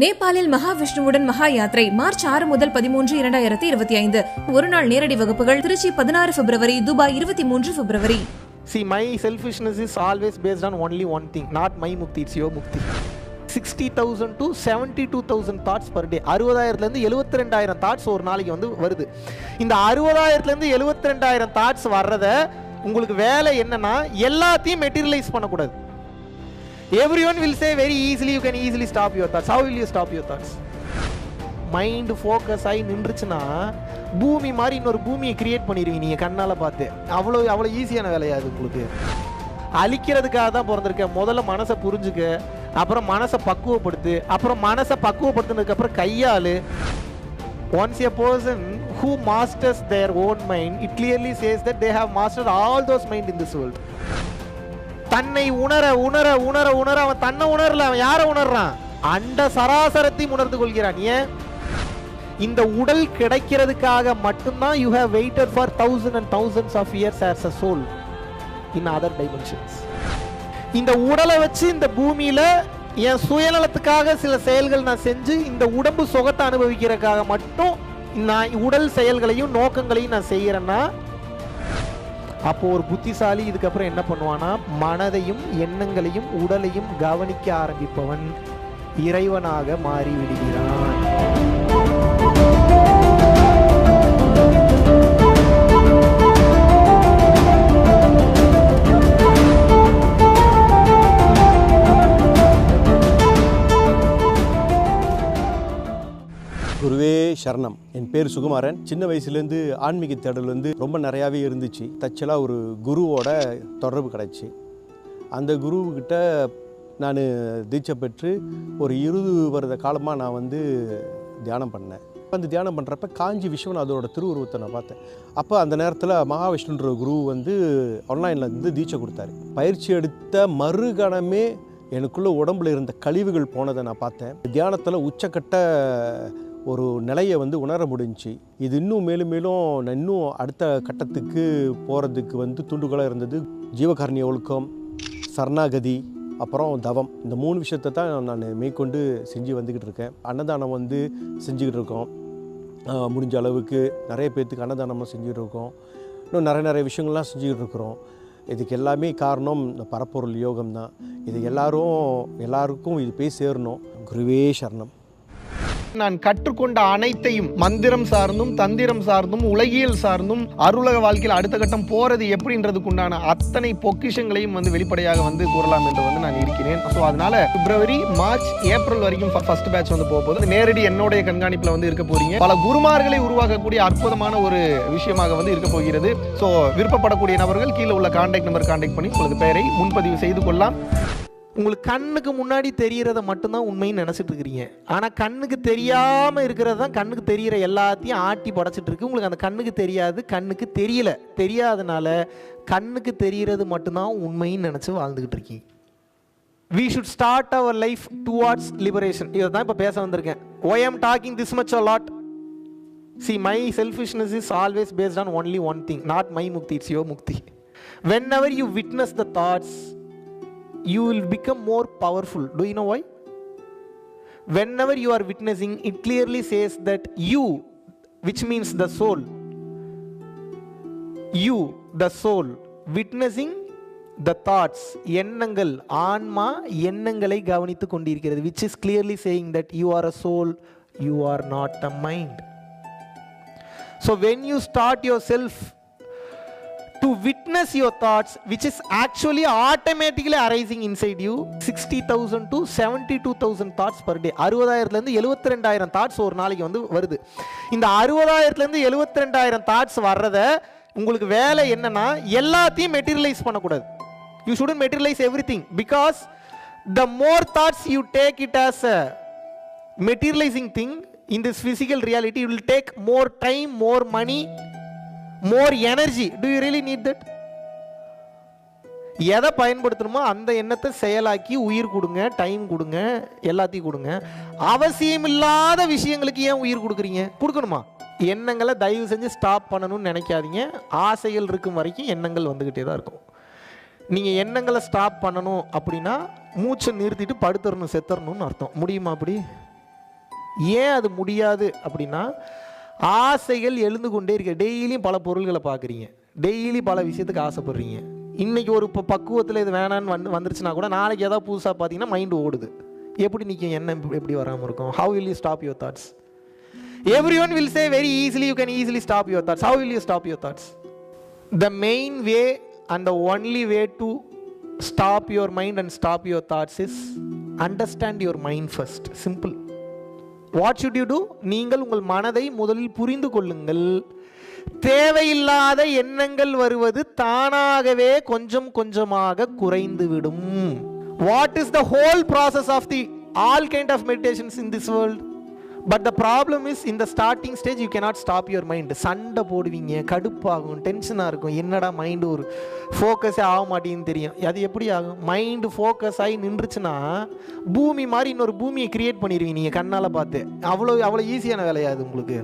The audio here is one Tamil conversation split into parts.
நேபாளில் மகாவிஷ்ணுவுடன் மகா யாத்திரை மார்ச் ஆறு முதல் பதிமூன்று இரண்டாயிரத்தி இருபத்தி ஐந்து. ஒரு நாள் நேரடி வகுப்புகள் திருச்சி பதினாறு பிப்ரவரி துபாய் இருபத்தி மூன்று பிப்ரவரி. See my selfishness is always based on only one thing not my mukti it's your mukti sixty thousand to seventy two thousand thoughts per day அறுபதாயிரத்துலேருந்து எழுபத்தி ரெண்டாயிரம் தாட்ஸ் ஒரு நாளைக்கு வந்து வருது. இந்த அறுபதாயிரத்துலேருந்து எழுபத்தி ரெண்டாயிரம் தாட்ஸ் வர்றத உங்களுக்கு வேலை என்னன்னா எல்லாத்தையும் மெட்டீரியலைஸ் பண்ணக்கூடாது. Everyone will say very easily you can easily stop your thoughts how will you stop your thoughts mind focus ஆகி நின்றுச்சுன்னா பூமி மாதிரி இன்னொரு பூமியை கிரியேட் பண்ணிடுவீங்க நீங்கள் கண்ணால் பார்த்து. அவ்வளோ அவ்வளோ ஈஸியான வேலையா அது உங்களுக்கு? அழிக்கிறதுக்காக தான் பிறந்திருக்கேன். முதல்ல மனசை புரிஞ்சுக்க அப்புறம் மனசை பக்குவப்படுத்து அப்புறம் மனசை பக்குவப்படுத்தினதுக்கப்புறம் கையாள். Once a person who masters their own mind it clearly says that they have master all those mind in this world தன்னை உணர உணர உணர உணர அவன் தன்னை உணரல அவன் யாரை உணர்றான்? அண்ட சராசரத்தையும் உணர்ந்து கொள்கிறான். ஏன்? இந்த உடல் கிடைக்கிறதுக்காக மட்டும்தான் you have waited for thousand and thousands of years as a soul in other dimensions இந்த உடலை வச்சு இந்த பூமியில என் சுயநலத்துக்காக சில செயல்கள் நான் செஞ்சு இந்த உடம்பு சுகத்தை அனுபவிக்கிறதுக்காக மட்டும் நான் உடல் செயல்களையும் நோக்கங்களையும் நான் செய்கிறேன்னா அப்போ ஒரு புத்திசாலி இதுக்கப்புறம் என்ன பண்ணுவானா மனதையும் எண்ணங்களையும் உடலையும் கவனிக்க ஆரம்பிப்பவன் இறைவனாக மாறிவிடுகிறான். குருவே சரணம். என் பேர் சுகுமாரன். சின்ன வயசுலேருந்து ஆன்மீக தேடல் வந்து ரொம்ப நிறையாவே இருந்துச்சு. தச்சலாக ஒரு குருவோட தொடர்பு கிடச்சி. அந்த குருவுக்கிட்ட நான் தீட்சை பெற்று ஒரு இருபது வருட காலமாக நான் வந்து தியானம் பண்ணேன். அந்த தியானம் பண்ணுறப்ப காஞ்சி விஸ்வநாதரோட திருவுருவத்தை நான் பார்த்தேன். அப்போ அந்த நேரத்தில் மகாவிஷ்ணுன்ற குரு வந்து ஆன்லைனில் இருந்து தீட்சை கொடுத்தாரு. பயிற்சி எடுத்த மறுகணமே எனக்குள்ளே உடம்புல இருந்த கழிவுகள் போனதை நான் பார்த்தேன். தியானத்தில் உச்சக்கட்ட ஒரு நிலையை வந்து உணர முடிஞ்சு இது இன்னும் மேலும் மேலும் நான் இன்னும் அடுத்த கட்டத்துக்கு போகிறதுக்கு வந்து தூண்டுகோலாக இருந்தது. ஜீவகாரணிய ஒழுக்கம் சரணாகதி அப்புறம் தவம். இந்த மூணு விஷயத்தை தான் நான் மேற்கொண்டு செஞ்சு வந்துக்கிட்டு இருக்கேன். அன்னதானம் வந்து செஞ்சுக்கிட்டு இருக்கோம். முடிஞ்ச அளவுக்கு நிறைய பேர்த்துக்கு அன்னதானமும் செஞ்சுக்கிட்டு இருக்கோம். இன்னும் நிறைய நிறைய விஷயங்கள்லாம் செஞ்சுக்கிட்டு இருக்கிறோம். இதுக்கு எல்லாமே காரணம் இந்த பரப்பொருள் யோகம் தான் இது எல்லாரும் எல்லாருக்கும் இது போய் சேரணும். குருவே சரணம். நான் கற்றுக்கொண்ட அனைத்தையும் மந்திரம் சார்ந்தும் தந்திரம் சார்ந்தும் உலகியல் சார்ந்தும் அருளக வாழ்க்கையில் அடுத்த கட்டம் போறது எப்படின்றதுக்கு உண்டான அத்தனை பொக்கிஷங்களையும் வந்து வெளிப்படையாக வந்து கூறலாம் என்று வந்து நான் இருக்கிறேன். ஸோ அதனால பிப்ரவரி மார்ச் ஏப்ரல் வரைக்கும் ஃபர்ஸ்ட் பேட்ச் வந்து போக போகுது. நேரடி என்னுடைய கண்காணிப்பில் வந்து இருக்க போறீங்க. பல குருமார்களை உருவாக்கக்கூடிய அற்புதமான ஒரு விஷயமாக வந்து இருக்க போகிறது. ஸோ விருப்பப்படக்கூடிய நபர்கள் கீழே உள்ள கான்டாக்ட் நம்பர் கான்டாக்ட் பண்ணி உங்களது பெயரை முன்பதிவு செய்து கொள்ளலாம். உங்களுக்கு கண்ணுக்கு முன்னாடி தெரிகிறத மட்டும்தான் உண்மைன்னு நினச்சிட்டு இருக்கிறீங்க ஆனால் கண்ணுக்கு தெரியாமல் இருக்கிறது தான் கண்ணுக்கு தெரிகிற எல்லாத்தையும் ஆட்டி படைச்சிட்டு இருக்கு உங்களுக்கு அந்த கண்ணுக்கு தெரியாது கண்ணுக்கு தெரியல. தெரியாதனால கண்ணுக்கு தெரிகிறது மட்டும்தான் உண்மைன்னு நினச்சி வாழ்ந்துக்கிட்டு இருக்கீங்க we should start our life towards liberation இதை தான் இப்போ பேச வந்திருக்கேன். Why am talking this much a lot see my selfishness is always based on only one thing not my mukti it's your mukti whenever you witness the thoughts you will become more powerful. Do you know why? Whenever you are witnessing, it clearly says that you, which means the soul, you, the soul, witnessing the thoughts, எண்ணங்கள் ஆன்மா எண்ணங்களை கவனித்து கொண்டிருக்கிறது which is clearly saying that you are a soul, you are not a mind. So when you start yourself witness your thoughts which is actually automatically is inside you sixty thousand to 60,000 two thousand thoughts per day அறுபதாயிரத்துலேருந்து எழுபத்தி ரெண்டாயிரம் தாட்ஸ் ஒரு நாளைக்கு வந்து வருது இந்த அறுபதாயிரத்துலேருந்து எழுபத்தி ரெண்டாயிரம் தாட்ஸ் வர்றதை உங்களுக்கு வேலை என்னன்னா எல்லாத்தையும் மெட்டீரியலைஸ் பண்ணக்கூடாது you shouldn't materialise everything because the more thoughts you take it as a materialising thing in this physical reality will take more time more money more energy to you really need that எதை பயன்படுத்தணுமோ அந்த எண்ணத்தை செயலாக்கி உயிர் கொடுங்க டைம் கொடுங்க எல்லாத்தையும் கொடுங்க. அவசியமில்லாத விஷயங்களுக்கு ஏன் உயிர் கொடுக்குறீங்க? கொடுக்கணுமா? எண்ணங்களை தயவு செஞ்சு ஸ்டாப் பண்ணணும்னு நினைக்காதீங்க. ஆசைகள் இருக்கும் வரைக்கும் எண்ணங்கள் வந்துக்கிட்டே தான் இருக்கும். நீங்கள் எண்ணங்களை ஸ்டாப் பண்ணணும் அப்படின்னா மூச்சை நிறுத்திட்டு படுத்துறணும் செத்துறணும்னு அர்த்தம். முடியுமா அப்படி? ஏன் அது முடியாது அப்படின்னா ஆசைகள் எழுந்து கொண்டே இருக்க. டெய்லியும் பல பொருள்களை பார்க்குறீங்க. டெய்லி பல விஷயத்துக்கு ஆசைப்படுறீங்க. இன்னைக்கு ஒரு இப்போ பக்குவத்தில் இது வேணான்னு வந்து வந்துருச்சுன்னா கூட நாளைக்கு ஏதாவது புதுசாக பார்த்தீங்கன்னா மைண்டு ஓடுது. எப்படி நிற்கும் என்ன எப்படி வராமல் இருக்கும்? How will you stop your thoughts everyone will say very easily you can easily stop your thoughts how will you stop your thoughts the main way and the only way to stop your mind and stop your thoughts is understand your mind first simple what should you do நீங்கள் உங்கள் மனதை முதலில் புரிந்து கொள்ளுங்கள். தேவையில்லாத எண்ணங்கள் வருவது தானாகவே கொஞ்சம் கொஞ்சமாக குறைந்துவிடும். What is the whole process of the all kind of meditations in this world but the problem is இந்த starting stage you cannot stop your mind சண்டை போடுவீங்க கடுப்பாகும் டென்ஷனாக இருக்கும். என்னடா மைண்டு ஒரு ஃபோக்கஸே ஆக மாட்டேங்குன்னு தெரியும். அது எப்படி ஆகும்? மைண்டு ஃபோக்கஸ் ஆகி நின்றுச்சுன்னா பூமி மாதிரி இன்னொரு பூமியை கிரியேட் பண்ணிடுவீங்க நீங்கள் கண்ணால் பார்த்து. அவ்வளோ அவ்வளோ ஈஸியான வேலையாது உங்களுக்கு?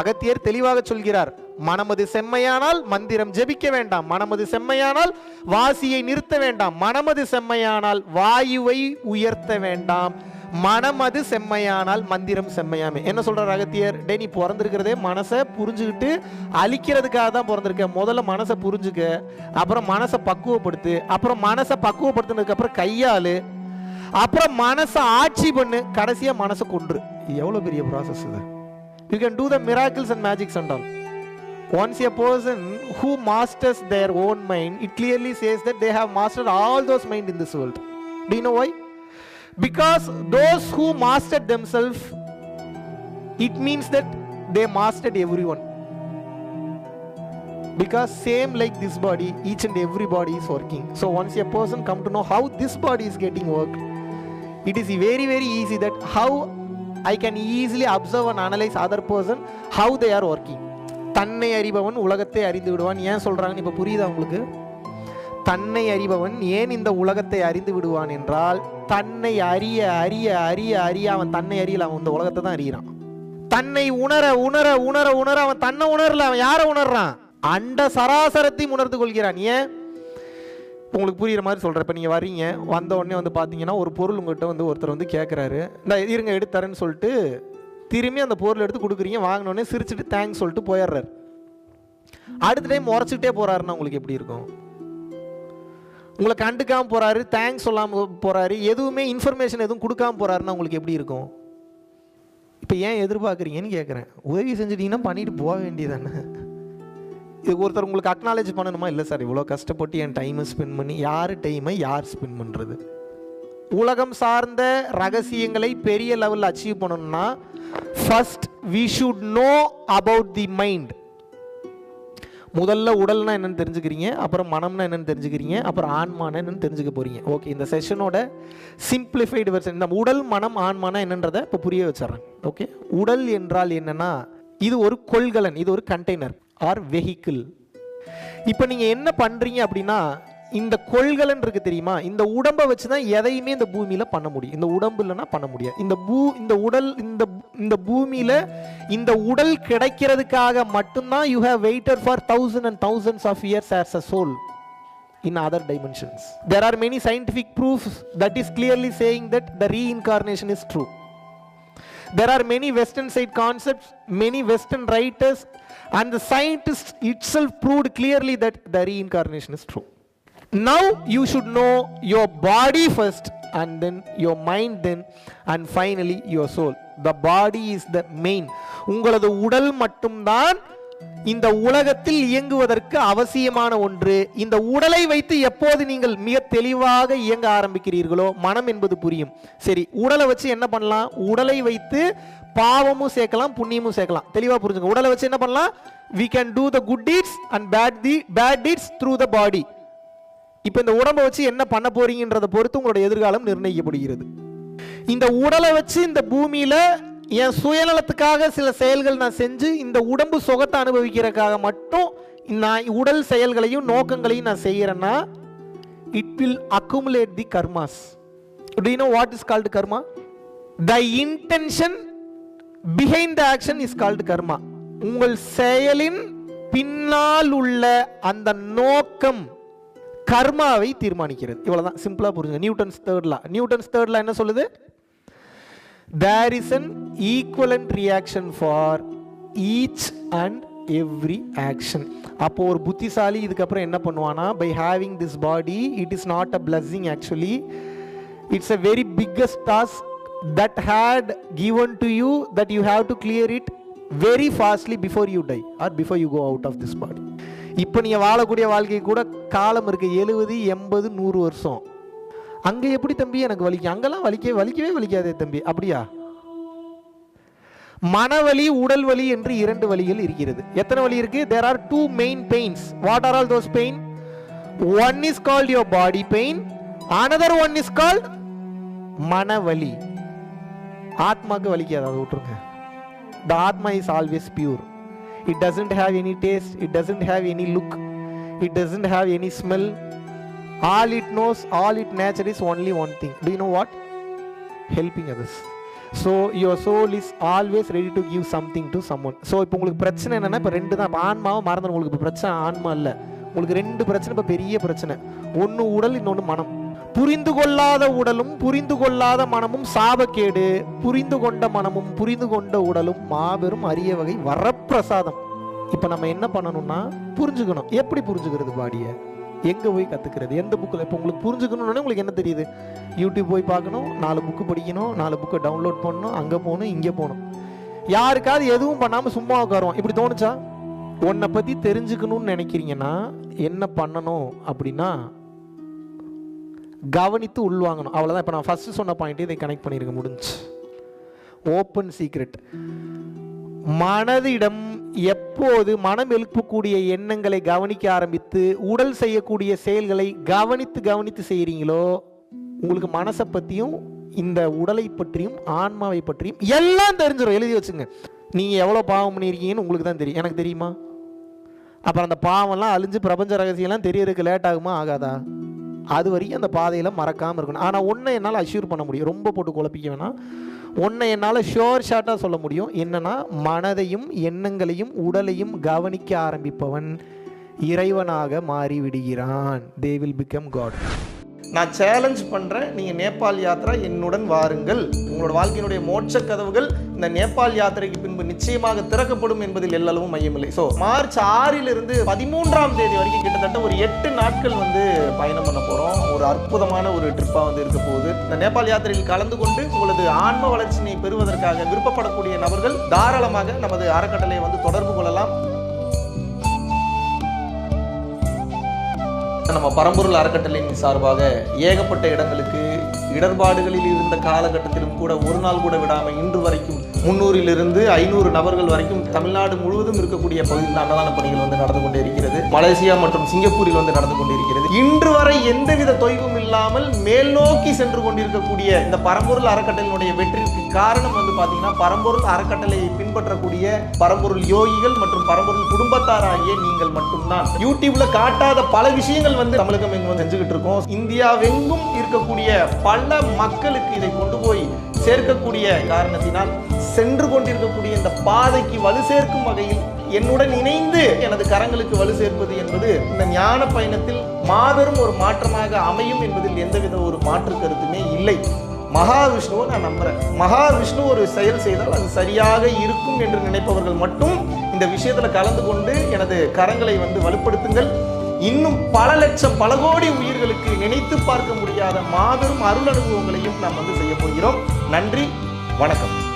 அகத்தியர் தெளிவாக சொல்கிறார் மனமது செம்மையானால் மந்திரம் ஜெபிக்க வேண்டாம். மனமது செம்மையானால் வாசியை நிறுத்த வேண்டாம். மனமது செம்மையானால் வாயுவை உயர்த்த வேண்டாம். மனமது செம்மையானால் மந்திரம் செம்மையாமே. என்ன சொல்கிற அகத்தியர் டே நீ பிறந்திருக்கிறதே மனசை புரிஞ்சுக்கிட்டு அழிக்கிறதுக்காக தான் பிறந்திருக்க. முதல்ல மனசை புரிஞ்சுக்க அப்புறம் மனசை பக்குவப்படுத்து அப்புறம் மனசை பக்குவப்படுத்தினதுக்கப்புறம் கையால் கையாளு அப்புறம் மனசை ஆட்சி பண்ணு கடைசியாக மனசை கொன்று. எவ்வளோ பெரிய ப்ராசஸ் இது. You can do the miracles and magics and all. Once a person who masters their own mind it clearly says that they have mastered all those mind in this world. Do you because those who mastered themselves it means that they mastered everyone because same like this body each and every body is working so once a person come to know how this body is getting worked it is very very easy that how i can easily observe and analyze other person how they are working தன்னை அறிபவன் உலகத்தை அறிந்து விடுவான் ஏன் சொல்றாங்கன்னு இப்ப புரியுதா உங்களுக்கு தன்னை அறிபவன் ஏன் இந்த உலகத்தை அறிந்து விடுவான் என்றால் தன்னை அறிய அறிய அறிய அறிய அவன் தன்னை அறியல. அவன் இந்த உலகத்தை தான் அறியிறான். தன்னை உணர உணர உணர உணர அவன் தன்னை உணரல. அவன் யாரை உணர்றான்? அண்ட சராசரத்தையும் உணர்ந்து கொள்கிறான். ஏன்? உங்களுக்கு புரியுற மாதிரி சொல்கிறேன் இப்போ நீங்கள் வர்றீங்க. வந்த உடனே வந்து பார்த்தீங்கன்னா ஒரு பொருள் உங்கள்கிட்ட வந்து ஒருத்தர் வந்து கேட்குறாரு இந்த இருங்க எடுத்தாரேன்னு சொல்லிட்டு திரும்பி அந்த பொருள் எடுத்து கொடுக்குறீங்க. வாங்கினோடனே சிரிச்சுட்டு தேங்க்ஸ் சொல்லிட்டு போயிடுறாரு. அடுத்த டைம் உரைச்சிக்கிட்டே போறாருன்னா உங்களுக்கு எப்படி இருக்கும்? உங்களை கண்டுக்காமல் போகிறாரு தேங்க்ஸ் சொல்லாமல் போகிறாரு எதுவுமே இன்ஃபர்மேஷன் எதுவும் கொடுக்காம போகிறாருன்னா உங்களுக்கு எப்படி இருக்கும்? இப்போ ஏன் எதிர்பார்க்குறீங்கன்னு கேட்குறேன் உதவி செஞ்சிட்டிங்கன்னா பண்ணிட்டு போக வேண்டியதானே இது ஒருத்தர் உங்களுக்கு அக்னாலேஜ் பண்ணணுமா? இல்லை சார் இவ்வளோ கஷ்டப்பட்டு என் டைமை ஸ்பெண்ட் பண்ணி யார் டைமை யார் ஸ்பெண்ட் பண்ணுறது உலகம் சார்ந்த ரகசியங்களை பெரிய லெவலில் அச்சீவ் பண்ணணும்னா first we should know about the mind முதல்ல உடல்னா என்னென்னு தெரிஞ்சுக்கிறீங்க அப்புறம் மனம்னா என்னென்னு தெரிஞ்சுக்கிறீங்க அப்புறம் ஆன்மான என்னென்னு தெரிஞ்சுக்க போகிறீங்க ஓகே இந்த செஷனோட சிம்பிளிஃபைடு வெர்ஷன் இந்த உடல் மனம் ஆன்மானா என்னன்றதை இப்போ புரிய வச்சிட்றேன். ஓகே உடல் என்றால் என்னென்னா இது ஒரு கொள்கலன் இது ஒரு கண்டெய்னர் ஆர் வெஹிக்கிள் இப்போ நீங்கள் என்ன பண்ணுறீங்க அப்படின்னா இந்த கொள்கலன் இருக்கு தெரியுமா இந்த உடம்பை வச்சு தான் எதையுமே இந்த பூமியில் பண்ண முடியும் இந்த உடம்பு இல்லைன்னா பண்ண முடியாது இந்த பூ இந்த உடல் இந்த இந்த பூமியில் இந்த உடல் கிடைக்கிறதுக்காக மட்டும்தான் you have waited for thousand and thousands of years as a soul in other dimensions. There are many scientific proofs that is clearly saying that the reincarnation is true. There are many Western side concepts, many Western writers, and the scientists itself proved clearly that the reincarnation is true. Now you should know your body first, and then your mind, then, and finally your soul. The body is the main. உங்களது உடல் மட்டும்தான் இந்த உலகத்தில் இயங்குவதற்கு அவசியமான ஒன்று. இந்த உடலை வைத்து எப்போது நீங்கள் மிக தெளிவாக இயங்க ஆரம்பிக்கிறீர்களோ மனம் என்பது புரியும். சரி உடலை வச்சு என்ன பண்ணலாம்? உடலை வைத்து பாவமும் சேர்க்கலாம் புண்ணியமும் சேர்க்கலாம். தெளிவாக புரிஞ்சுங்க. உடலை வச்சு என்ன பண்ணலாம்? We can do the good deeds and bad the bad deeds through the body இப்போ இந்த உடம்பை வச்சு என்ன பண்ண போறீங்கன்றதை பொறுத்து உங்களோட எதிர்காலம் நிர்ணயிக்கப்படுகிறது. இந்த உடலை வச்சு இந்த பூமியில என் சுயநலத்துக்காக சில செயல்கள் நான் செஞ்சு இந்த உடம்பு சுகத்தை அனுபவிக்கிறதுக்காக மட்டும் நான் உடல் செயல்களையும் நோக்கங்களையும் நான் செய்கிறேன்னா it will accumulate the karmas to what is called karma the intention behind the action is called karma உங்கள் செயலின் பின்னால் உள்ள அந்த நோக்கம் கர்மாவை தீர்மானிக்கிறது. இவ்வளோதான் சிம்பிளாக புரிஞ்சுங்க. நியூட்டன்ஸ் தேர்ட்லா நியூட்டன்ஸ் தேர்ட்லா என்ன சொல்லுது? There is an equivalent reaction for each and every action அப்போ ஒரு புத்திசாலி இதுக்கப்புறம் என்ன பண்ணுவானா by having this body it is not a blessing actually it's a very biggest task that had given to you that you have to clear it very fastly before you die or before you go out of this body இப்போ நீங்கள் வாழக்கூடிய வாழ்க்கை கூட காலம் இருக்குது எழுபது எண்பது நூறு வருஷம். அங்கே எப்படி தம்பி? எனக்கு வலிக்கும் அங்கெல்லாம் வலிக்க வலிக்கவே வலிக்காதே தம்பி. அப்படியா? மனவலி உடல் வலி என்று இரண்டு வழிகள் இருக்கிறது. எத்தனை வலி இருக்கு? There are two main pains what are all those pain one is called your body pain another one is called மனவலி. ஆத்மாக்கு வலிக்காது. அதை விட்டுருங்க. The atma is always pure it doesn't have any taste it doesn't have any look it doesn't have any smell all it knows all it nature is only one thing to know what helping others so your soul is always ready to give something to someone so இப்போ உங்களுக்கு பிரச்சனை என்னென்னா இப்போ ரெண்டு தான். இப்போ ஆன்மாவும் மறந்துடும் உங்களுக்கு இப்போ பிரச்சனை ஆன்மா இல்லை. உங்களுக்கு ரெண்டு பிரச்சனை இப்போ பெரிய பிரச்சனை. ஒன்று உடல் இன்னொன்று மனம். புரிந்து கொள்ளாத உடலும் புரிந்து கொள்ளாத மனமும் சாபக்கேடு புரிந்து கொண்ட மனமும் புரிந்து கொண்ட உடலும் மாபெரும் அரிய வகை வரப்பிரசாதம். இப்போ நம்ம என்ன பண்ணணும்னா புரிஞ்சுக்கணும். எப்படி புரிஞ்சுக்கிறது பாடியை? எங்கே போய் கற்றுக்கிறது எந்த புக்கில் இப்போ உங்களுக்கு புரிஞ்சுக்கணும்னு உங்களுக்கு என்ன தெரியுது? யூடியூப் போய் பார்க்கணும் நாலு புக்கு படிக்கணும் நாலு புக்கை டவுன்லோட் பண்ணணும் அங்கே போகணும் இங்கே போகணும். யாருக்காவது எதுவும் பண்ணாமல் சும்மா உட்காருவோம் இப்படி தோணுச்சா? உன்னை பற்றி தெரிஞ்சுக்கணும்னு நினைக்கிறீங்கன்னா என்ன பண்ணணும் அப்படின்னா கவனித்து உள்வாங்கணும் அவ்வளோதான் இப்போ நான் ஃபஸ்ட்டு சொன்ன பாயிண்ட் இதை கனெக்ட் பண்ணியிருக்க முடிஞ்சு ஓப்பன் சீக்ரெட் மனதிடம் எப்போது மனம் எழுப்பக்கூடிய எண்ணங்களை கவனிக்க ஆரம்பித்து உடல் செய்யக்கூடிய செயல்களை கவனித்து கவனித்து செய்கிறீங்களோ உங்களுக்கு மனசை பற்றியும் இந்த உடலை பற்றியும் ஆன்மாவை பற்றியும் எல்லாம் தெரிஞ்சிடும் எழுதி வச்சுங்க. நீங்கள் எவ்வளோ பாவம் பண்ணியிருக்கீங்கன்னு உங்களுக்கு தான் தெரியும். எனக்கு தெரியுமா? அப்புறம் அந்த பாவம்லாம் அழிஞ்சு பிரபஞ்ச ரகசியம்லாம் தெரியறதுக்கு லேட் ஆகுமா? ஆகாதா? அது வரைக்கும் அந்த பாதையில் மறக்காமல் இருக்கணும். ஆனால் ஒன்றை என்னால் அஷ்யூர் பண்ண முடியும். ரொம்ப போட்டு குழப்பிக்க வேணாம். ஒன்றை என்னால் ஷோர் ஷார்ட்டாக சொல்ல முடியும். என்னென்னா மனதையும் எண்ணங்களையும் உடலையும் கவனிக்க ஆரம்பிப்பவன் இறைவனாக மாறிவிடுகிறான். தே வில் பிகம் காட் நான் சேலஞ்ச் பண்ணுறேன் நீங்கள் நேபாள் யாத்திரா என்னுடன் வாருங்கள். உங்களோட வாழ்க்கையினுடைய மோட்ச கதவுகள் இந்த நேபாள் யாத்திரைக்கு பின்பு நிச்சயமாக திறக்கப்படும் என்பதில் எல்லளவும் மையமில்லை. ஸோ மார்ச் ஆறிலிருந்து பதிமூன்றாம் தேதி வரைக்கும் கிட்டத்தட்ட ஒரு எட்டு நாட்கள் வந்து பயணம் பண்ண போகிறோம் ஒரு அற்புதமான ஒரு ட்ரிப்பாக வந்து இருக்க போகுது. இந்த நேபாள் யாத்திரையில் கலந்து கொண்டு உங்களது ஆன்ம வளர்ச்சியை பெறுவதற்காக விருப்பப்படக்கூடிய நபர்கள் தாராளமாக நமது அறக்கட்டளையை வந்து தொடர்பு கொள்ளலாம். நம்ம பரம்பொருள் அறக்கட்டளையின் சார்பாக ஏகப்பட்ட இடங்களுக்கு இடர்பாடுகளில் இருந்த காலகட்டத்திலும் கூட ஒரு நாள் கூட விடாமல் இன்று வரைக்கும் முன்னூறிலிருந்து ஐநூறு நபர்கள் வரைக்கும் தமிழ்நாடு முழுவதும் இருக்கக்கூடிய பகுதியில் அன்னதான பணிகள் வந்து நடந்து கொண்டே இருக்கிறது. மலேசியா மற்றும் சிங்கப்பூரில் வந்து நடந்து கொண்டிருக்கிறது இன்று வரை எந்தவித தொய்வும் இல்லாமல் மேல் நோக்கி சென்று கொண்டிருக்கக்கூடிய இந்த பரம்பொருள் அறக்கட்டளையினுடைய வெற்றிக்கு காரணம் வந்து பாத்தீங்கன்னா பரம்பொருள் அறக்கட்டளையை பின்பற்றக்கூடிய பரம்பொருள் யோகிகள் மற்றும் பரம்பொருள் குடும்பத்தாராகிய நீங்கள் மட்டும்தான். யூடியூப்ல காட்டாத பல விஷயங்கள் வந்து தமிழகம் எங்கும் வந்து செஞ்சுக்கிட்டு இருக்கோம். இந்தியாவெங்கும் இருக்கக்கூடிய பல மக்களுக்கு இதை கொண்டு போய் சேர்க்கக்கூடிய காரணத்தினால் சென்று கொண்டிருக்கக்கூடிய இந்த பாதைக்கு வலு சேர்க்கும் வகையில் என்னுடன் இணைந்து எனது கரங்களுக்கு வலு சேர்ப்பது என்பது இந்த ஞான பயணத்தில் மாபெரும் ஒரு மாற்றமாக அமையும் என்பதில் எந்தவித ஒரு மாற்று கருத்துமே இல்லை. மகாவிஷ்ணுவை நான் நம்புகிறேன் மகாவிஷ்ணு ஒரு செயல் செய்தால் அது சரியாக இருக்கும் என்று நினைப்பவர்கள் மட்டும் இந்த விஷயத்தில் கலந்து கொண்டு எனது கரங்களை வந்து வலுப்படுத்துங்கள். இன்னும் பல லட்சம் பல கோடி உயிர்களுக்கு நினைத்து பார்க்க முடியாத மாபெரும் அருள் அனுபவங்களையும் நாம் வந்து செய்ய போகிறோம். நன்றி வணக்கம்.